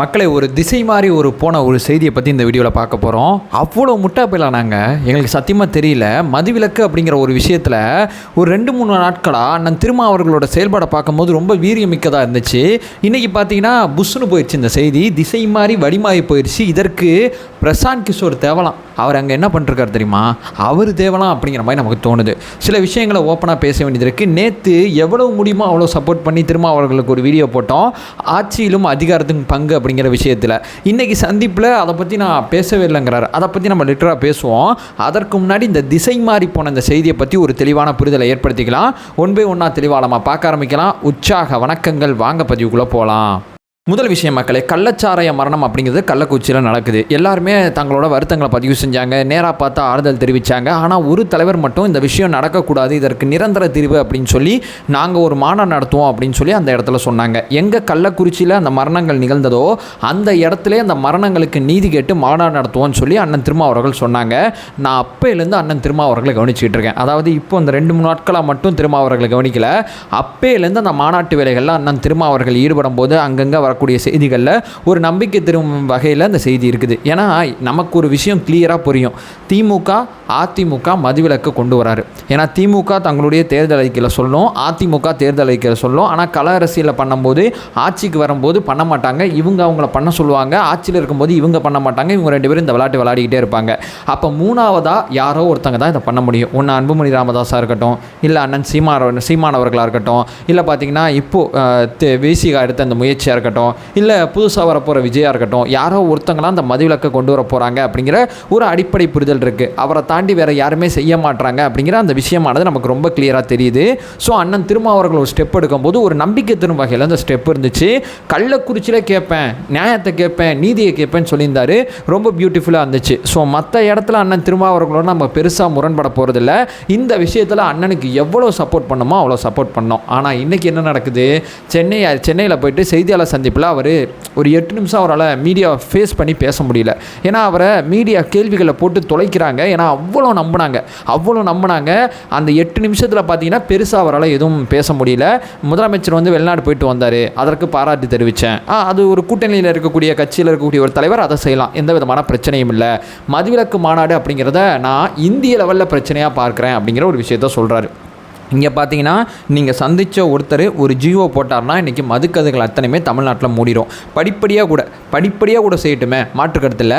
மக்களை ஒரு திசை மாறி ஒரு போன ஒரு செய்தியை பற்றி இந்த வீடியோவில் பார்க்க போகிறோம் அவ்வளோ முட்டா போயிடலாம் நாங்கள் எங்களுக்கு சத்தியமாக தெரியல. மதுவிலக்கு அப்படிங்கிற ஒரு விஷயத்தில் ஒரு ரெண்டு மூணு நாட்களாக அண்ணன் திருமா அவர்களோட செயல்பாடை பார்க்கும்போது ரொம்ப வீரியமிக்கதாக இருந்துச்சு. இன்றைக்கி பார்த்தீங்கன்னா புஷ்னு போயிடுச்சு இந்த செய்தி. திசை மாறி வடிமாறி போயிடுச்சு. இதற்கு பிரசாந்த் கிஷோர் தேவலாம். அவர் அங்கே என்ன பண்ணிருக்காரு தெரியுமா? அவர் தேவலாம் அப்படிங்கிற மாதிரி நமக்கு தோணுது. சில விஷயங்களை ஓப்பனாக பேச வேண்டியது இருக்குது நேற்று எவ்வளோ முடியுமோ அவ்வளோ சப்போர்ட் பண்ணி திரும்ப அவர்களுக்கு ஒரு வீடியோ போட்டோம். ஆட்சியிலும் அதிகாரத்தின் பங்கு அப்படிங்கிற விஷயத்தில். இன்றைக்கி சந்திப்பில் அதை பற்றி நான் பேசவே இல்லைங்கிறாரு. அதை பற்றி நம்ம லிட்டராக பேசுவோம். அதற்கு முன்னாடி இந்த திசை மாறி போன இந்த செய்தியை பற்றி ஒரு தெளிவான புரிதலை ஏற்படுத்திக்கலாம். ஒன் பை ஒன்றா தெளிவாளமாக பார்க்க ஆரம்பிக்கலாம். உற்சாக வணக்கங்கள். வாங்க பதிவுக்குள்ளே போகலாம் முதல் விஷயம் மக்களே கள்ளச்சாராய மரணம் அப்படிங்கிறது கள்ளக்குச்சியில் நடக்குது. எல்லாருமே தங்களோட வருத்தங்களை பதிவு செஞ்சாங்க நேராக பார்த்து ஆறுதல் தெரிவித்தாங்க ஆனால் ஒரு தலைவர் மட்டும் இந்த விஷயம் நடக்கக்கூடாது இதற்கு நிரந்தர தீர்வு அப்படின்னு சொல்லி நாங்கள் ஒரு மாநாடு நடத்துவோம் அப்படின்னு சொல்லி அந்த இடத்துல சொன்னாங்க. எங்கே கள்ளக்குறிச்சியில் அந்த மரணங்கள் நிகழ்ந்ததோ அந்த இடத்துல அந்த மரணங்களுக்கு நீதி கேட்டு மாநாடு நடத்துவோம்னு சொல்லி அண்ணன் திருமாவர்கள் சொன்னாங்க. நான் அப்பையிலேருந்து அண்ணன் திருமா அவர்களை இருக்கேன். அதாவது இப்போ இந்த ரெண்டு மூணு நாட்களாக மட்டும் திருமா அவர்களை கவனிக்கல. அப்பையிலேருந்து அந்த மாநாட்டு வேலைகளில் அண்ணன் திருமா அவர்கள் ஈடுபடும் போது அங்கங்கே வர வரக்கூடிய செய்திகளில் ஒரு நம்பிக்கை திரும்பும் வகையில் அந்த செய்தி இருக்குது. ஏன்னா நமக்கு ஒரு விஷயம் கிளியராக புரியும். திமுக அதிமுக மதுவிலக்கு கொண்டு வராரு. ஏன்னா திமுக தங்களுடைய தேர்தல் அறிக்கையில் சொல்லும் அதிமுக தேர்தல் அறிக்கையில் சொல்லும். ஆனால் கள அரசியலில் பண்ணும்போது ஆட்சிக்கு வரும்போது பண்ண மாட்டாங்க. இவங்க அவங்கள பண்ண சொல்லுவாங்க. ஆட்சியில் இருக்கும்போது இவங்க பண்ண மாட்டாங்க. இவங்க ரெண்டு பேரும் இந்த விளையாட்டு விளையாடிக்கிட்டே இருப்பாங்க. அப்போ மூணாவதாக யாரோ ஒருத்தங்க தான் இதை பண்ண முடியும். ஒன்று அன்புமணி ராமதாஸாக இருக்கட்டும் இல்லை அண்ணன் சீமான சீமானவர்களாக இருக்கட்டும் இல்லை பார்த்தீங்கன்னா இப்போது வேசிகா எடுத்த அந்த முயற்சியாக இருக்கட்டும் இல்லை புதுசாக வரப்போகிற விஜயாக இருக்கட்டும் யாரோ ஒருத்தங்களாம் அந்த மதுவிலக்கை கொண்டு வர போகிறாங்க அப்படிங்கிற ஒரு அடிப்படை புரிதல் இருக்குது அவரை தாண்டி வேறு யாருமே செய்ய மாட்டாங்க அப்படிங்கிற அந்த விஷயமானது நமக்கு ரொம்ப கிளியராக தெரியுது. ஸோ அண்ணன் திருமாவர்கள் ஒரு ஸ்டெப் எடுக்கும்போது ஒரு நம்பிக்கை தரும் வகையில் அந்த ஸ்டெப் இருந்துச்சு. கள்ளக்குறிச்சியில் கேட்பேன் நியாயத்தை கேட்பேன் நீதியை கேட்பேன்னு சொல்லியிருந்தார். ரொம்ப பியூட்டிஃபுல்லாக இருந்துச்சு. ஸோ மற்ற இடத்துல அண்ணன் திருமா அவர்களோட நம்ம பெருசாக முரண்பட போகிறதில்ல இந்த விஷயத்தில் அண்ணனுக்கு எவ்வளோ சப்போர்ட் பண்ணணுமோ அவ்வளோ சப்போர்ட் பண்ணோம். ஆனால் இன்றைக்கி என்ன நடக்குது? சென்னை சென்னையில் போயிட்டு செய்தியாளர் சந்திப்பில் அவர் ஒரு எட்டு நிமிஷம் அவரால் மீடியாவை ஃபேஸ் பண்ணி பேச முடியல. ஏன்னா அவரை மீடியா கேள்விகளை போட்டு தொலைக்கிறாங்க. ஏன்னா அவ்வளோ நம்பினாங்க. அவ்வளோ நம்பினாங்க. அந்த எட்டு நிமிஷத்தில் பார்த்தீங்கன்னா பெருசாக அவரால் எதுவும் பேச முடியல. முதலமைச்சர் வந்து வெளிநாடு போயிட்டு வந்தார். அதற்கு பாராட்டு தெரிவித்தேன். அது ஒரு கூட்டணியில் இருக்கக்கூடிய கட்சியில் இருக்கக்கூடிய ஒரு தலைவர் அதை செய்யலாம். எந்த விதமான பிரச்சனையும் இல்லை. மதுவிலக்கு மாநாடு அப்படிங்கிறத நான் இந்திய லெவலில் பிரச்சனையாக பார்க்குறேன் அப்படிங்கிற ஒரு விஷயத்த சொல்கிறாரு இங்கே பார்த்தீங்கன்னா நீங்கள் சந்தித்த ஒருத்தர் ஒரு ஜியோ போட்டார்னா இன்றைக்கி மதுக்கதைகள் அத்தனையுமே தமிழ்நாட்டில் மூடிடும் படிப்படியாக கூட படிப்படியாக கூட செய்யட்டுமே மாற்றுக்கருத்தில்.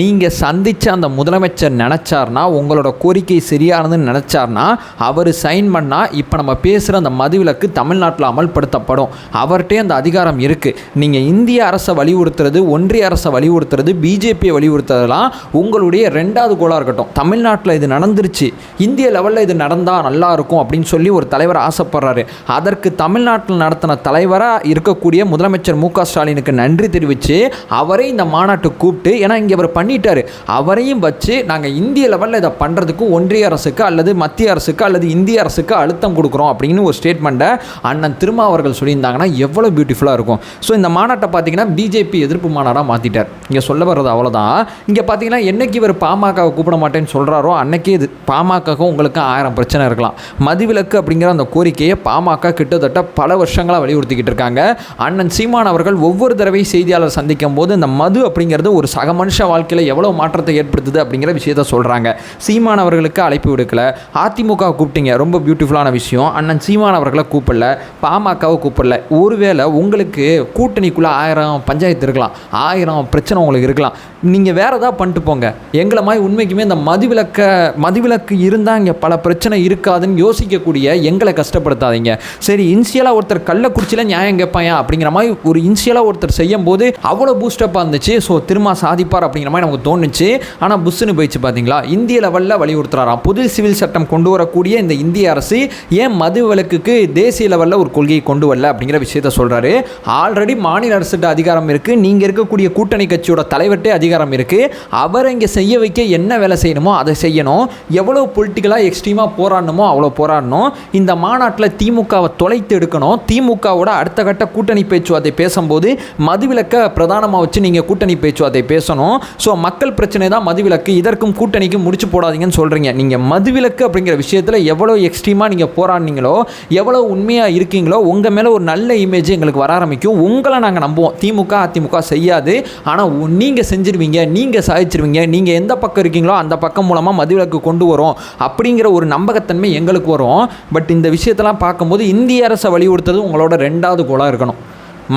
நீங்கள் சந்தித்த அந்த முதலமைச்சர் நினச்சார்னா உங்களோட கோரிக்கை சரியானதுன்னு நினச்சார்னா அவர் சைன் பண்ணால் இப்போ நம்ம பேசுகிற அந்த மதுவிலக்கு தமிழ்நாட்டில் அமல்படுத்தப்படும். அவர்கிட்டே அந்த அதிகாரம் இருக்குது நீங்கள் இந்திய அரசை வலியுறுத்துறது ஒன்றிய அரசை வலியுறுத்துறது பிஜேபியை வலியுறுத்துறதுலாம் உங்களுடைய ரெண்டாவது கோலாக இருக்கட்டும். தமிழ்நாட்டில் இது நடந்துருச்சு. இந்திய லெவலில் இது நடந்தால் நல்லா இருக்கும் அப்படின்னு சொல்லி சொல்லி ஒரு தலைவர் ஆசைப்படுறாரு. அதற்கு தமிழ்நாட்டில் நடத்தின தலைவராக இருக்கக்கூடிய முதலமைச்சர் மு ஸ்டாலினுக்கு நன்றி தெரிவித்து அவரை இந்த மாநாட்டை கூப்பிட்டு ஏன்னா இங்கே அவர் பண்ணிட்டார். அவரையும் வச்சு நாங்கள் இந்திய லெவலில் இதை பண்ணுறதுக்கு ஒன்றிய அரசுக்கு அல்லது மத்திய அரசுக்கு அல்லது இந்திய அரசுக்கு அழுத்தம் கொடுக்குறோம் அப்படின்னு ஒரு ஸ்டேட்மெண்ட்டை அண்ணன் திருமா அவர்கள் சொல்லியிருந்தாங்கன்னா எவ்வளோ பியூட்டிஃபுல்லாக இருக்கும். ஸோ இந்த மாநாட்டை பார்த்தீங்கன்னா பிஜேபி எதிர்ப்பு மாநாடாக மாற்றிட்டார் இங்கே சொல்ல வர்றது அவ்வளோதான் இங்கே பார்த்தீங்கன்னா என்னைக்கு இவர் பாமகவை கூப்பிட மாட்டேன்னு சொல்கிறாரோ அன்னைக்கே இது. பாமகவும் உங்களுக்கு ஆயிரம் பிரச்சனை இருக்கலாம். மதுவில் விலக்கு அப்படிங்கிற அந்த கோரிக்கையை பாமக கிட்டத்தட்ட பல வருஷங்களாக வலியுறுத்திக்கிட்டு இருக்காங்க. அண்ணன் சீமான் அவர்கள் ஒவ்வொரு தடவை செய்தியாளர் சந்திக்கும் போது இந்த மது அப்படிங்கிறது ஒரு சக மனுஷ வாழ்க்கையில் எவ்வளோ மாற்றத்தை ஏற்படுத்துது அப்படிங்கிற விஷயத்த சொல்கிறாங்க சீமான் அவர்களுக்கு அழைப்பு விடுக்கல. அதிமுக கூப்பிட்டீங்க. ரொம்ப பியூட்டிஃபுல்லான விஷயம். அண்ணன் சீமான் அவர்களை கூப்பிடல. பாமகவை கூப்பிடல. ஒருவேளை உங்களுக்கு கூட்டணிக்குள்ளே ஆயிரம் பஞ்சாயத்து இருக்கலாம். ஆயிரம் பிரச்சனை உங்களுக்கு இருக்கலாம். நீங்கள் வேறு ஏதாவது பண்ணிட்டு போங்க. எங்களை மாதிரி உண்மைக்குமே இந்த மதிவிலக்க மதுவிலக்கு இருந்தால் இங்கே பல பிரச்சனை இருக்காதுன்னு யோசிக்கக்கூடிய எங்களை கஷ்டப்படுத்தாதீங்க. சரி இன்சியலாக ஒருத்தர் கள்ளக்குறிச்சியில் நியாயம் கேட்பாயா? அப்படிங்கிற மாதிரி ஒரு இன்சியலாக ஒருத்தர் செய்யும் போது அவ்வளோ பூஸ்டப்பாக இருந்துச்சு. ஸோ திரும்ப சாதிப்பார் அப்படிங்கிற மாதிரி நமக்கு தோணுச்சு. ஆனால் புஷ்ஷுன்னு போயிடுச்சு பார்த்தீங்களா இந்திய லெவலில் வலியுறுத்துறாராம். புது சிவில் சட்டம் கொண்டு வரக்கூடிய இந்த இந்திய அரசு ஏன் மது விலக்குக்கு தேசிய லெவலில் ஒரு கொள்கையை கொண்டு வரல அப்படிங்கிற விஷயத்த சொல்கிறாரு ஆல்ரெடி மாநில அரசுகிட்ட அதிகாரம் இருக்குது நீங்கள் இருக்கக்கூடிய கூட்டணி கட்சியோட தலைவர்கிட்டே அதிகாரம் இருக்குது அவரை இங்கே செய்ய வைக்க என்ன வேலை செய்யணுமோ அதை செய்யணும். எவ்வளோ பொலிட்டிக்கலாக எக்ஸ்ட்ரீமாக போராடணுமோ அவ்வளோ போராடணும். இந்த மாநாட்டில் திமுகவை தொலைத்து எடுக்கணும். திமுகவோட அடுத்த கட்ட கூட்டணி பேச்சுவார்த்தை பேசும்போது மதுவிலக்கை பிரதானமாக வச்சு நீங்கள் கூட்டணி பேச்சுவார்த்தை பேசணும். ஸோ மக்கள் பிரச்சனை தான் மதுவிலக்கு. இதற்கும் கூட்டணிக்கும் முடிச்சு போடாதீங்கன்னு சொல்கிறீங்க நீங்கள் மதுவிலக்கு அப்படிங்கிற விஷயத்தில் எவ்வளோ எக்ஸ்ட்ரீமாக நீங்கள் போராடினீங்களோ எவ்வளோ உண்மையாக இருக்கீங்களோ உங்கள் மேலே ஒரு நல்ல இமேஜ் எங்களுக்கு வர ஆரம்பிக்கும். உங்களை நாங்கள் நம்புவோம். திமுக அதிமுக செய்யாது. ஆனால் நீங்கள் செஞ்சிருவீங்க நீங்கள் சாதிச்சிருவீங்க நீங்கள் எந்த பக்கம் இருக்கீங்களோ அந்த பக்கம் மூலமாக மதுவிலக்கு கொண்டு வரும் அப்படிங்கிற ஒரு நம்பகத்தன்மை எங்களுக்கு வரும். பட் இந்த விஷயத்தெல்லாம் பார்க்கும்போது இந்திய அரசை வலியுறுத்துறது உங்களோட ரெண்டாவது கோலாக இருக்கணும்.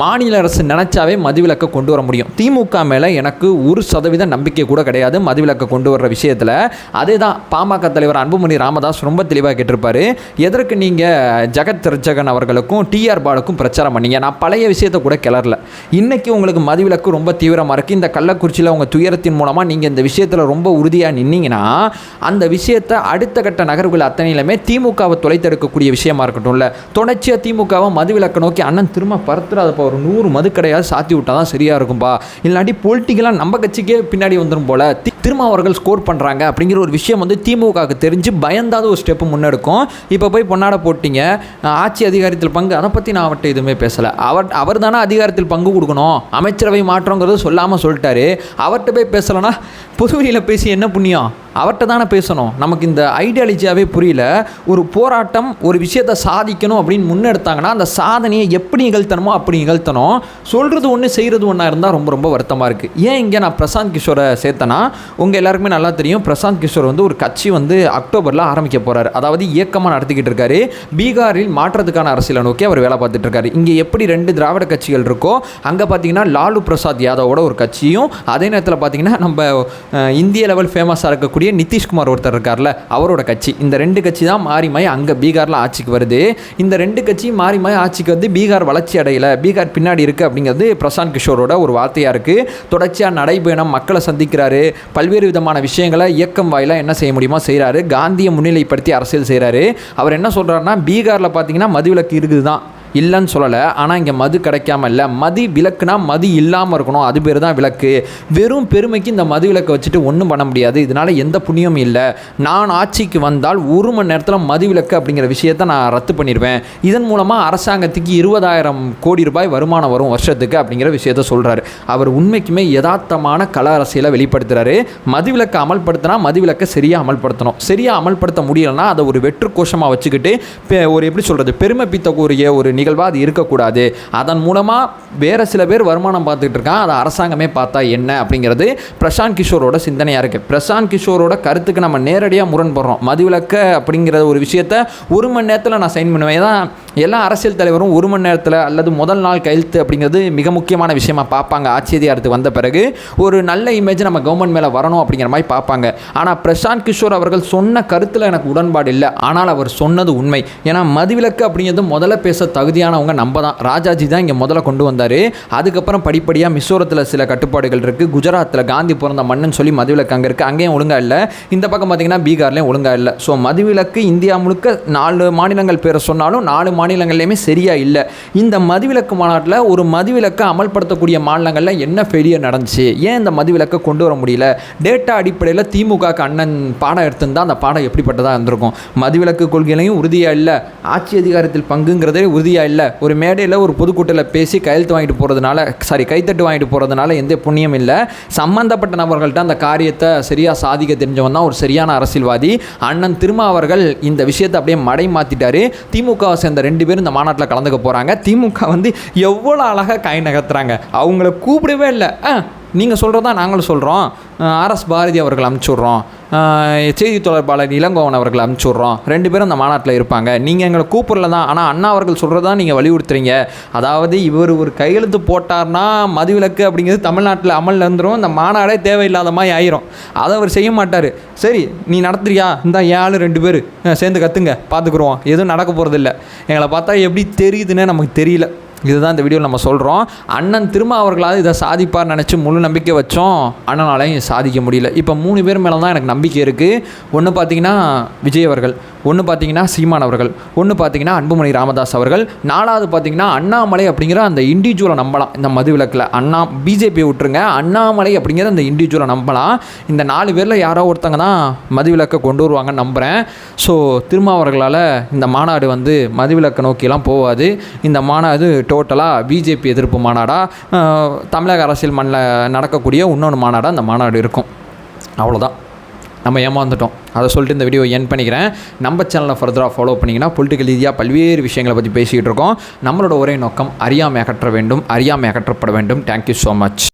மாநில அரசு நினச்சாவே மதுவிலக்கை கொண்டு வர முடியும். திமுக மேலே எனக்கு ஒரு சதவீத நம்பிக்கை கூட கிடையாது மதுவிலக்கை கொண்டு வர்ற விஷயத்தில். அதே தான் பாமக தலைவர் அன்புமணி ராமதாஸ் ரொம்ப தெளிவாக கேட்டிருப்பாரு. எதற்கு நீங்கள் ஜெகத் திருஜகன் அவர்களுக்கும் டிஆர் பாலுக்கும் பிரச்சாரம் பண்ணீங்க? நான் பழைய விஷயத்தை கூட கிளறல. இன்னைக்கு உங்களுக்கு மதுவிலக்கு ரொம்ப தீவிரமாக இருக்குது இந்த கள்ளக்குறிச்சியில் உங்கள் துயரத்தின் மூலமாக நீங்கள் இந்த விஷயத்தில் ரொம்ப உறுதியாக நின்னீங்கன்னா அந்த விஷயத்தை அடுத்த கட்ட நகர்வுகள் அத்தனையிலுமே திமுகவை தொலைத்தெடுக்கக்கூடிய விஷயமா இருக்கட்டும்ல. தொடர்ச்சியாக திமுகவை மதுவிலக்கை நோக்கி அண்ணன் திரும்ப பருத்துறாதப்பா ஒரு நூறு மதுக்கடையாவது சாத்தி விட்டா தான் சரியாக இருக்கும்பா. இல்லாட்டி பொலிட்டிக்கலாக நம்ம கட்சிக்கே பின்னாடி வந்துடும் போல். தி- திரும்ப அவர்கள் ஸ்கோர் பண்ணுறாங்க அப்படிங்கிற ஒரு விஷயம் வந்து திமுகவுக்கு தெரிஞ்சு பயந்தாத ஒரு ஸ்டெப்பு முன்னெடுக்கும். இப்போ போய் பொன்னாட போட்டிங்க. ஆட்சி அதிகாரத்தில் பங்கு அதை பற்றி நான் அவர்கிட்ட எதுவுமே பேசலை. அவர் அவர் தானே அதிகாரத்தில் பங்கு கொடுக்கணும். அமைச்சரவை மாற்றங்கிறது சொல்லாமல் சொல்லிட்டாரு. அவர்கிட்ட போய் பேசலைன்னா புதுவெளியில் பேசி என்ன புண்ணியம்? அவர்கிட்ட தானே பேசணும். நமக்கு இந்த ஐடியாலஜியாவே புரியல. ஒரு போராட்டம் ஒரு விஷயத்தை சாதிக்கணும் அப்படின்னு முன்னெடுத்தாங்கன்னா அந்த சாதனையை எப்படி நிகழ்த்தணுமோ அப்படி நிகழ்த்தணும். சொல்கிறது ஒன்று செய்கிறது ஒன்றா இருந்தால் ரொம்ப ரொம்ப வருத்தமாக இருக்குது ஏன் இங்கே நான் பிரசாந்த் கிஷோரை சேர்த்தேன்னா உங்கள் எல்லாருக்குமே நல்லா தெரியும் பிரசாந்த் கிஷோர் வந்து ஒரு கட்சி வந்து அக்டோபரில் ஆரம்பிக்க போகிறார் அதாவது இயக்கமாக நடத்திக்கிட்டு இருக்காரு. பீகாரில் மாற்றத்துக்கான அரசியலை நோக்கி அவர் வேலை பார்த்துட்டு இருக்காரு. இங்கே எப்படி ரெண்டு திராவிட கட்சிகள் இருக்கோ அங்கே பார்த்தீங்கன்னா லாலு பிரசாத் யாதவோட ஒரு கட்சியும் அதே நேரத்தில் பார்த்தீங்கன்னா நம்ம இந்திய லெவல் ஃபேமஸாக இருக்கக்கூடிய நிதிஷ்குமார் ஒருத்தர் இருக்கார்ல அவரோட கட்சி. இந்த ரெண்டு கட்சி தான் மாறி மாறி அங்கே பீகாரில் ஆட்சிக்கு வருது. இந்த ரெண்டு கட்சி மாறி மாறி ஆட்சிக்கு வந்து பீகார் வளர்ச்சி அடையலை. பீகார் பின்னாடி இருக்குது அப்படிங்கிறது பிரசாந்த் கிஷோரோட ஒரு வார்த்தையாக இருக்குது தொடர்ச்சியாக நடைபயணம் மக்களை சந்திக்கிறாரு. பல்வேறு விதமான விஷயங்களை இயக்கம் வாயிலாக என்ன செய்ய முடியுமோ செய்கிறாரு காந்தியை முன்னிலைப்படுத்தி அரசியல் செய்கிறாரு அவர் என்ன சொல்கிறாருன்னா பீகாரில் பார்த்தீங்கன்னா மதுவிலக்கு இருக்குது தான் இல்லைன்னு சொல்லலை. ஆனால் இங்கே மது கிடைக்காம இல்லை. மதி விலக்குனா மது இல்லாமல் இருக்கணும். அது பேர் தான் விலக்கு வெறும் பெருமைக்கு இந்த மது விலக்கை வச்சுட்டு ஒன்றும் பண்ண முடியாது. இதனால் எந்த புண்ணியமும் இல்லை. நான் ஆட்சிக்கு வந்தால் ஒரு மணி நேரத்தில் மது விளக்கு அப்படிங்கிற விஷயத்தை நான் ரத்து பண்ணிடுவேன். இதன் மூலமாக அரசாங்கத்துக்கு இருபதாயிரம் கோடி ரூபாய் வருமானம் வரும் வருஷத்துக்கு அப்படிங்கிற விஷயத்த சொல்கிறாரு அவர் உண்மைக்குமே யதார்த்தமான கல அரசியலை வெளிப்படுத்துகிறாரு மதுவிலக்கை அமல்படுத்தினா மதுவிலக்கை சரியாக அமல்படுத்தணும். சரியாக அமல்படுத்த முடியலைன்னா அதை ஒரு வெற்று கோஷமாக வச்சுக்கிட்டு ஒரு எப்படி சொல்கிறது பெருமை பித்தக்கூடிய ஒரு நிகழ்வாக அது இருக்கக்கூடாது. அதன் மூலமாக வேறு சில பேர் வருமானம் பார்த்துக்கிட்டு இருக்கான் அதை அரசாங்கமே பார்த்தா என்ன அப்படிங்கிறது பிரசாந்த் கிஷோரோட சிந்தனையாக இருக்குது பிரசாந்த் கிஷோரோட கருத்துக்கு நம்ம நேரடியாக முரண்படுறோம். மதுவிலக்க அப்படிங்கிற ஒரு விஷயத்த ஒரு மணி நேரத்தில் நான் சைன் பண்ணுவேன். ஏன்னா எல்லா அரசியல் தலைவரும் ஒரு மணி நேரத்தில் அல்லது முதல் நாள் கையெழுத்து அப்படிங்கிறது மிக முக்கியமான விஷயமா பார்ப்பாங்க. ஆட்சியதிகாரத்துக்கு வந்த பிறகு ஒரு நல்ல இமேஜ் நம்ம கவர்மெண்ட் மேலே வரணும் அப்படிங்கிற மாதிரி பார்ப்பாங்க. ஆனால் பிரசாந்த் கிஷோர் அவர்கள் சொன்ன கருத்தில் எனக்கு உடன்பாடு இல்லை. ஆனால் அவர் சொன்னது உண்மை. ஏன்னா மதுவிலக்கு அப்படிங்கிறது முதல்ல பேச தகுதியானவங்க நம்ம தான் ராஜாஜி தான் இங்கே முதல்ல கொண்டு வந்தார். அதுக்கப்புறம் படிப்படியாக மிசோரத்தில் சில கட்டுப்பாடுகள் இருக்குது குஜராத்தில் காந்தி பிறந்த மண்ணுன்னு சொல்லி மதுவிலக்கு அங்கே இருக்குது அங்கேயும் ஒழுங்காக இல்லை. இந்த பக்கம் பார்த்தீங்கன்னா பீகார்லேயும் ஒழுங்காக இல்லை. ஸோ மதுவிலக்கு இந்தியா முழுக்க நாலு மாநிலங்கள் பேரை சொன்னாலும் நாலு மாநிலங்கள்லையுமே சரியாக இல்லை. இந்த மதுவிலக்கு மாநாட்டில் ஒரு மதுவிலக்கை அமல்படுத்தக்கூடிய மாநிலங்களில் என்ன ஃபெயிலியர் நடந்துச்சு? ஏன் இந்த மதுவிலக்கை கொண்டு வர முடியல? டேட்டா அடிப்படையில் திமுகக்கு அண்ணன் பாடம் எடுத்திருந்தால் அந்த பாடம் எப்படிப்பட்டதாக இருந்திருக்கும்? மதுவிலக்கு கொள்கையிலையும் உறுதியாக இல்லை. ஆட்சி அதிகாரத்தில் பங்குங்கிறதே உறுதியாக இல்லை. ஒரு மேடையில் ஒரு பொதுக்கூட்டத்தில் பேசி கையெழுத்து வாங்கிட்டு போகிறதுனால சாரி கைத்தட்டு வாங்கிட்டு போகிறதுனால எந்த புண்ணியம் இல்லை. சம்பந்தப்பட்ட நபர்கள்ட்ட அந்த காரியத்தை சரியாக சாதிக்க தெரிஞ்சவன் தான் ஒரு சரியான அரசியல்வாதி. அண்ணன் திருமா அவர்கள் இந்த விஷயத்தை அப்படியே மடை மாற்றிட்டாரு திமுகவை சேர்ந்த ரெண்டு பேரும் இந்த மாநாட்டில் கலந்துக்க போகிறாங்க திமுக வந்து எவ்வளோ அழகாக கை நகர்த்துறாங்க. அவங்கள கூப்பிடவே இல்லை. ஆ நீங்கள் சொல்கிறதா நாங்களும் சொல்கிறோம் ஆர்எஸ் பாரதி அவர்கள் அனுப்பிச்சுட்றோம் செய்தி தொடர்பாளர் இளங்கோவன் அவர்கள் அனுப்பிச்சுட்றோம் ரெண்டு பேரும் அந்த மாநாட்டில் இருப்பாங்க. நீங்கள் எங்களை கூப்பிடல தான். ஆனால் அண்ணா அவர்கள் சொல்கிறது தான் நீங்கள் வலியுறுத்துறீங்க. அதாவது இவர் ஒரு கையெழுத்து போட்டார்னா மதுவிலக்கு அப்படிங்கிறது தமிழ்நாட்டில் அமலில் வந்துடும் இந்த மாநாடே தேவையில்லாத மாதிரி ஆயிரும். அதை அவர் செய்ய மாட்டார். சரி நீ நடத்துறியா? இந்த ஏழு ரெண்டு பேர். சேர்ந்து கத்துங்க. பார்த்துக்குருவோம் எதுவும் நடக்க போகிறதில்ல எங்களை பார்த்தா எப்படி தெரியுதுன்னே நமக்கு தெரியல. இதுதான் இந்த வீடியோவில் நம்ம சொல்கிறோம் அண்ணன் திரும்ப அவர்களாவது இதை சாதிப்பார் நினச்சி முழு நம்பிக்கை வச்சோம். அண்ணனாலையும் சாதிக்க முடியல. இப்போ மூணு பேர் மேலே தான் எனக்கு நம்பிக்கை இருக்குது ஒன்று பார்த்தீங்கன்னா விஜய் அவர்கள் ஒன்று பார்த்தீங்கன்னா சீமான் அவர்கள் ஒன்று பார்த்தீங்கன்னா அன்புமணி ராமதாஸ் அவர்கள் நாலாவது பார்த்தீங்கன்னா அண்ணாமலை அப்படிங்கிற அந்த இண்டிவிஜுவலை நம்பலாம். இந்த மதுவிலக்கில் அண்ணா பிஜேபி விட்டுருங்க. அண்ணாமலை அப்படிங்கிற அந்த இண்டிவிஜுவலை நம்பலாம். இந்த நாலு பேரில் யாரோ ஒருத்தங்க தான் மதுவிலக்கை கொண்டு வருவாங்கன்னு நம்புகிறேன் ஸோ திருமாவர்களால் இந்த மாநாடு வந்து மதுவிலக்கை நோக்கிலாம் போகாது. இந்த மாநாடு டோட்டலாக பிஜேபி எதிர்ப்பு மாநாடாக தமிழக அரசியல் மண்ணில் நடக்கக்கூடிய இன்னொன்று மாநாடாக அந்த மாநாடு இருக்கும். அவ்வளோதான் நம்ம ஏமாந்துட்டோம். அதை சொல்லிட்டு இந்த வீடியோ என் பண்ணிக்கிறேன். நம்ம சேனலை ஃபர்தராக ஃபாலோ பண்ணிங்கன்னா பொலிட்டிக்கல் ரீதியாக பல்வேறு விஷயங்களை பற்றி பேசிக்கிட்டு இருக்கோம். நம்மளோட ஒரே நோக்கம் அறியாமை அகற்ற வேண்டும் அறியாமை அகற்றப்பட வேண்டும். Thank you so much